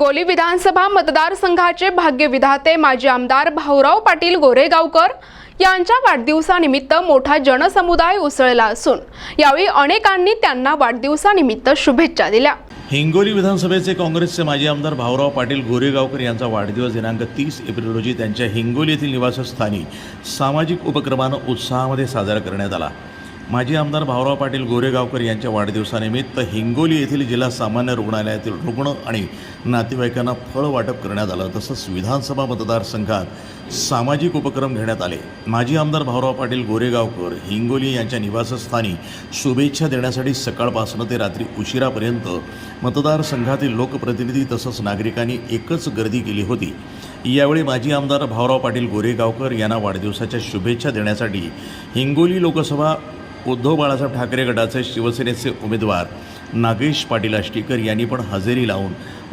हिंगोली विधानसभा मतदारसंघाचे भाग्यविधाते माजी आमदार भाऊराव पाटील गोरेगावकर यांच्या वाढदिवसानिमित्त मोठा जनसमुदाय उसळला असून यावेळी अनेकांनी त्यांना वाढदिवसानिमित्त शुभेच्छा दिल्या. हिंगोली विधानसभेचे काँग्रेसचे माजी आमदार भाऊराव पाटील गोरेगावकर यांचा वाढदिवस दिनांक तीस एप्रिल रोजी त्यांच्या हिंगोली येथील निवासस्थानी सामाजिक उपक्रमानं उत्साहामध्ये साजरा करण्यात आला. माजी आमदार भाऊराव पाटील गोरेगावकर यांच्या वाढदिवसानिमित्त हिंगोली येथील जिल्हा सामान्य रुग्णालयातील रुग्ण आणि नातेवाईकांना फळ वाटप करण्यात आलं. तसंच विधानसभा मतदारसंघात सामाजिक उपक्रम घेण्यात आले. माजी आमदार भाऊराव पाटील गोरेगावकर हिंगोली यांच्या निवासस्थानी शुभेच्छा देण्यासाठी सकाळपासून ते रात्री उशिरापर्यंत मतदारसंघातील लोकप्रतिनिधी तसंच नागरिकांनी एकच गर्दी केली होती. यावेळी माजी आमदार भाऊराव पाटील गोरेगावकर यांना वाढदिवसाच्या शुभेच्छा देण्यासाठी हिंगोली लोकसभा उद्धव बाळासाहेब ठाकरे गटाचे शिवसेनेचे उमेदवार नागेश पाटील आष्टीकर यांनी पण हजेरी लावून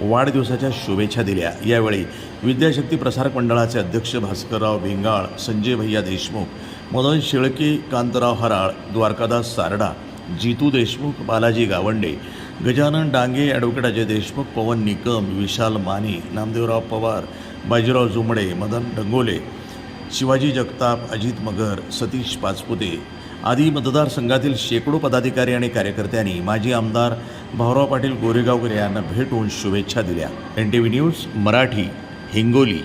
वाढदिवसाच्या शुभेच्छा दिल्या. यावेळी विद्याशक्ती प्रसारक मंडळाचे अध्यक्ष भास्करराव भिंगाळ संजय भैया देशमुख मदन शेळके कांतराव हराळ द्वारकादास सारडा जितू देशमुख बालाजी गावंडे गजानन डांगे ॲडव्होकेट अजय देशमुख पवन निकम विशाल माने नामदेवराव पवार बाजीराव जुमडे मदन डंगोले शिवाजी जगताप अजित मगर सतीश पाचपुते आदी मतदारसंघातील शेकडो पदाधिकारी आणि कार्यकर्त्यांनी माजी आमदार भाऊराव पाटील गोरेगावकर यांना भेटून शुभेच्छा दिल्या. N T V news Marathi Hingoli.